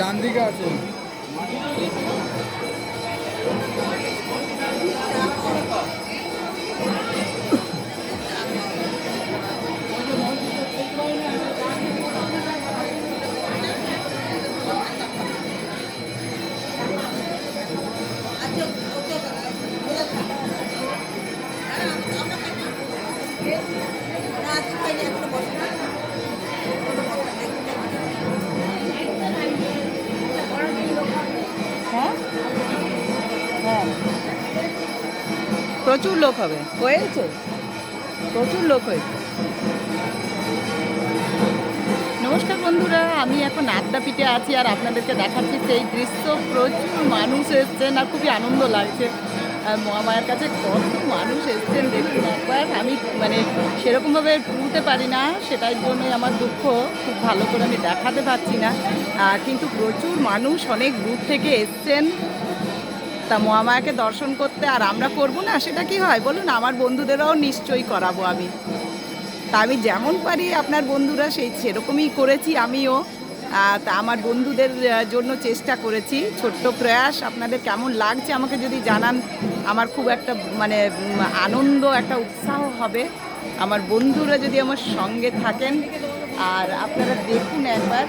ডান দিকে আছি। হ্যাঁ? হ্যাঁ। প্রচুর লোক হবে। হয়েছে? প্রচুর লোক হয়েছে। নমস্কার বন্ধুরা, আমি এখন আদ্যাপীঠে আছি আর আপনাদেরকে দেখাচ্ছি সেই দৃশ্য। প্রচুর মানুষ এসছেন আর খুবই আনন্দ লাগছে। মহামায়ের কাছে কত মানুষ এসছেন দেখুন। মানে সেরকমভাবে তুলতে পারি না সেটার জন্যই আমার দুঃখ, খুব ভালো করে আমি দেখাতে পারছি না। কিন্তু প্রচুর মানুষ অনেক দূর থেকে এসছেন। তা মহামায়াকে দর্শন করতে আর আমরা করব না, সেটা কি হয়? বলুন, আমার বন্ধুদেরও নিশ্চয়ই করাবো আমি। তা আমি যেমন পারি আপনার বন্ধুরা, সেই সেরকমই করেছি আমিও। তা আমার বন্ধুদের জন্য চেষ্টা করেছি। ছোট্ট প্রয়াস, আপনাদের কেমন লাগছে আমাকে যদি জানান। আমার খুব একটা মানে আনন্দ, একটা উৎসাহ হবে। আমার বন্ধুরা যদি আমার সঙ্গে থাকেন, আর আপনারা দেখুন একবার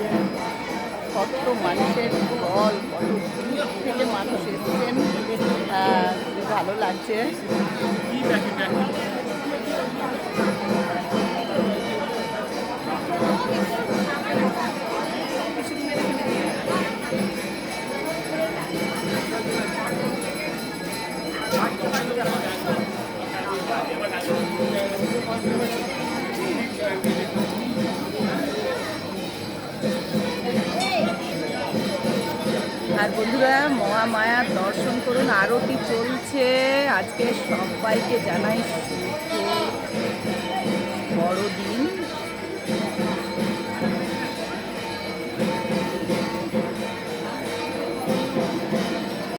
কত মানুষের কত থেকে মানুষ এসছেন। ভালো লাগছে। আর বন্ধুরা মহামায়ার দর্শন করুন। আরতি চলছে। আজকে সবাইকে জানাই